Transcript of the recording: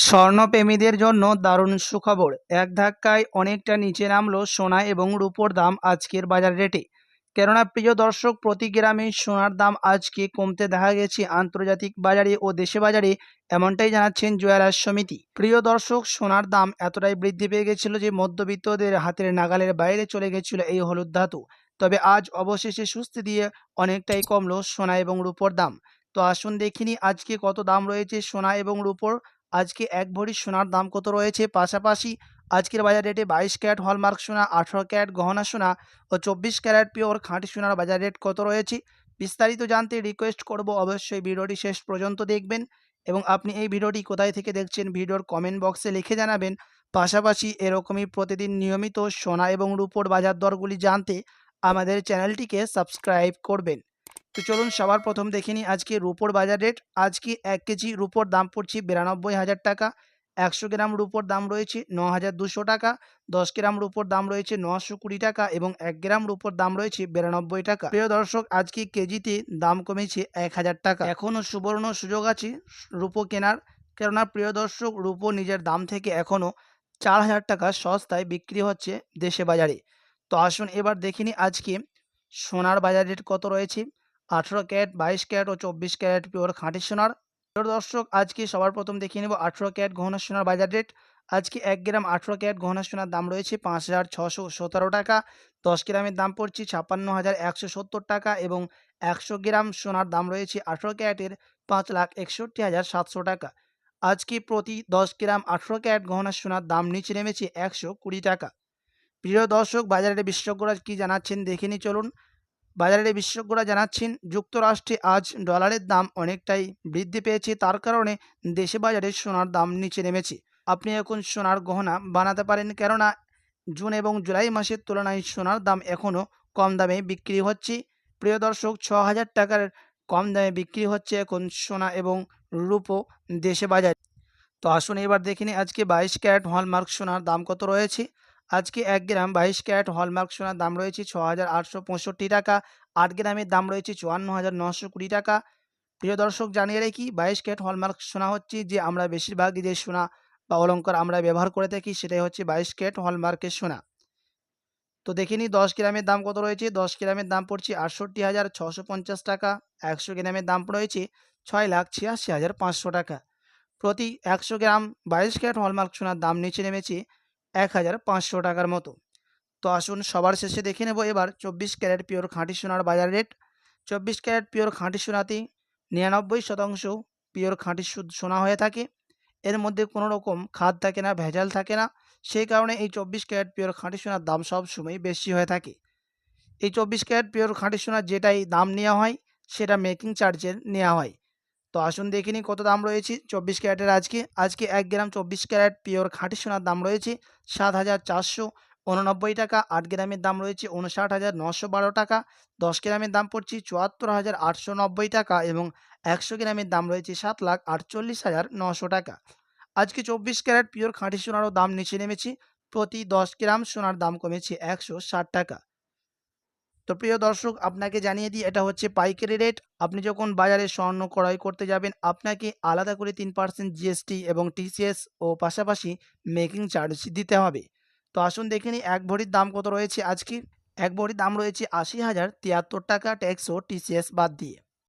স্বর্ণপ্রেমীদের জন্য দারুণ সুখবর। এক ধাক্কায় অনেকটা নিচে নামলো সোনা এবং রূপোর দাম আজকের বাজার রেটে। কেননা, প্রিয় দর্শক, প্রতি গ্রামে সোনার দাম আজকে কমতে দেখা গেছে আন্তর্জাতিক বাজারে ও দেশে বাজারে, এমনটাই জানাচ্ছেন জুয়েলার্স সমিতি। প্রিয় দর্শক, সোনার দাম এতটাই বৃদ্ধি পেয়ে গেছিল যে মধ্যবিত্তদের হাতের নাগালের বাইরে চলে গেছিল এই হলুদ ধাতু। তবে আজ অবশেষে সুস্থি দিয়ে অনেকটাই কমলো সোনা এবং রূপোর দাম। তো আসুন দেখিনি আজকে কত দাম রয়েছে সোনা এবং রূপোর। আজকে এক ভরি সোনার দাম কত রয়েছে? পাশাপাশি আজকের বাজার রেটে বাইশ ক্যারেট হলমার্ক সোনা, আঠারো ক্যারেট গহনা সোনা ও চব্বিশ ক্যারেট পিওর খাঁটি সোনার বাজার রেট কত রয়েছে? বিস্তারিত জানতে রিকোয়েস্ট করব অবশ্যই ভিডিওটি শেষ পর্যন্ত দেখবেন এবং আপনি এই ভিডিওটি কোথায় থেকে দেখছেন ভিডিওর কমেন্ট বক্সে লিখে জানাবেন। পাশাপাশি এরকমই প্রতিদিন নিয়মিত সোনা এবং রূপোর বাজার দরগুলি জানতে আমাদের চ্যানেলটিকে সাবস্ক্রাইব করবেন। তো চলুন সবার প্রথম দেখে নিই আজকে রুপোর বাজার রেট আজকে এক কেজি রুপোর দাম পড়ছে বিরানব্বই হাজার টাকা। একশো গ্রাম রুপোর দাম রয়েছে ন হাজার দুশো টাকা। দশ গ্রাম রুপোর দাম রয়েছে নশো কুড়ি টাকা এবং এক গ্রাম রুপোর দাম রয়েছে বিরানব্বই টাকা। প্রিয় দর্শক, আজকে কেজিতে দাম কমেছে এক হাজার টাকা। এখনও সুবর্ণ সুযোগ আছে রুপো কেনার। কেননা প্রিয় দর্শক, রুপো নিজের দাম থেকে এখনও চার হাজার টাকা সস্তায় বিক্রি হচ্ছে দেশে বাজারে। তো আসুন এবার দেখিনি আজকে সোনার বাজার রেট কত রয়েছে। আঠেরো ক্যারেট, বাইশ ক্যারেট ও চব্বিশ ক্যারেট পিওর খাঁটি সোনার। প্রিয় দর্শক, আজকে সবার প্রথম দেখিয়ে নেব আঠেরো ক্যারেট গহনা সোনার বাজার রেট। আজকে এক গ্রাম আঠেরো ক্যারেট গহনা সোনার দাম রয়েছে পাঁচ হাজার ছশো সতেরো টাকা। দশ গ্রামের দাম পড়ছে ছাপ্পান্ন হাজার একশো সত্তর টাকা এবং একশো গ্রাম সোনার দাম রয়েছে আঠেরো ক্যারেটের পাঁচ লাখ একষট্টি হাজার সাতশো টাকা। আজকে প্রতি দশ গ্রাম আঠেরো ক্যারেট গহনা সোনার দাম নিচে নেমেছে একশো কুড়ি টাকা। প্রিয় দর্শক বাজারে বিশেষজ্ঞরা কী জানাচ্ছেন দেখে চলুন। বাজারের বিশেষজ্ঞরা জানাচ্ছেন, যুক্তরাষ্ট্রে আজ ডলারের দাম অনেকটাই বৃদ্ধি পেয়েছে। তার কারণে দেশে বাজারে সোনার দাম নিচে নেমেছে। আপনি এখন সোনার গহনা বানাতে পারেন, কেননা জুন এবং জুলাই মাসের তুলনায় সোনার দাম এখনও কম দামে বিক্রি হচ্ছে। প্রিয় দর্শক, ছ হাজার টাকার কম দামে বিক্রি হচ্ছে এখন সোনা এবং রূপো দেশে বাজারে। তো আসুন এবার দেখিনি আজকে বাইশ ক্যারেট হলমার্ক সোনার দাম কত রয়েছে। আজকে এক গ্রাম বাইশ ক্যারেট হলমার্ক সোনার দাম রয়েছে ছ হাজার আটশো পঁয়ষট্টি টাকা, আট গ্রামের দাম রয়েছে চুয়ান্ন হাজার নশো কুড়ি টাকা। প্রিয় দর্শক, জানিয়ে রাখি, বাইশ ক্যারেট হলমার্ক সোনা হচ্ছে যে আমরা বেশিরভাগই যে সোনা বা অলঙ্কার আমরা ব্যবহার করে থাকি, সেটাই হচ্ছে বাইশ ক্যারেট হলমার্কের সোনা। তো দেখে নিই, দশ গ্রামের দাম কত রয়েছে? দশ গ্রামের দাম পড়ছে আটষট্টি হাজার ছশো পঞ্চাশ টাকা, একশো গ্রামের দাম রয়েছে ছয় লাখ ছিয়াশি হাজার পাঁচশো টাকা। প্রতি একশো গ্রাম বাইশ ক্যারেট হলমার্ক সোনার দাম নিচে নেমেছে এক হাজার পাঁচশো টাকার মতো। তো আসুন সবার শেষে দেখে নেব এবার চব্বিশ ক্যারেট পিওর খাঁটি সোনার বাজার রেট। চব্বিশ ক্যারেট পিওর খাঁটি সোনাতে নিরানব্বই শতাংশ পিওর খাঁটি সোনা হয়ে থাকে। এর মধ্যে কোনো রকম খাদ থাকে না, ভেজাল থাকে না। সেই কারণে এই চব্বিশ ক্যারেট পিওর খাঁটি সোনার দাম সব সবসময় বেশি হয়ে থাকে। এই চব্বিশ ক্যারেট পিওর খাঁটি সোনার যেটাই দাম নেওয়া হয়, সেটা মেকিং চার্জের নেওয়া হয়। তো আসুন দেখে নিই কত দাম রয়েছে। চব্বিশ ক্যারেটের আজকে আজকে এক গ্রাম চব্বিশ ক্যারেট পিওর খাঁটি সোনার দাম রয়েছে সাত হাজার চারশো উননব্বই টাকা, আট গ্রামের দাম রয়েছে উনষাট হাজার নশো বারো টাকা, দশ গ্রামের দাম পড়ছে চুয়াত্তর হাজার আটশো নব্বই টাকা এবং একশো গ্রামের দাম রয়েছে সাত লাখ আটচল্লিশ হাজার নশো টাকা। আজকে চব্বিশ ক্যারেট পিওর খাঁটি সোনারও দাম নিচে নেমেছে, প্রতি দশ গ্রাম সোনার দাম কমেছে একশো ষাট টাকা। তো প্রিয় দর্শক, আপনাকে জানিয়ে দিই, এটা হচ্ছে পাইকারি রেট আপনি যখন বাজারে স্বর্ণ ক্রয় করতে যাবেন, আপনাকে আলাদা করে তিন পার্সেন্ট জিএসটি এবং টিসিএস ও পাশাপাশি মেকিং চার্জ দিতে হবে। তো আসুন দেখে নিই, এক ভরির দাম কত রয়েছে আজকে? এক ভরির দাম রয়েছে আশি হাজার তিয়াত্তর টাকা ট্যাক্স ও টিসিএস বাদ দিয়ে।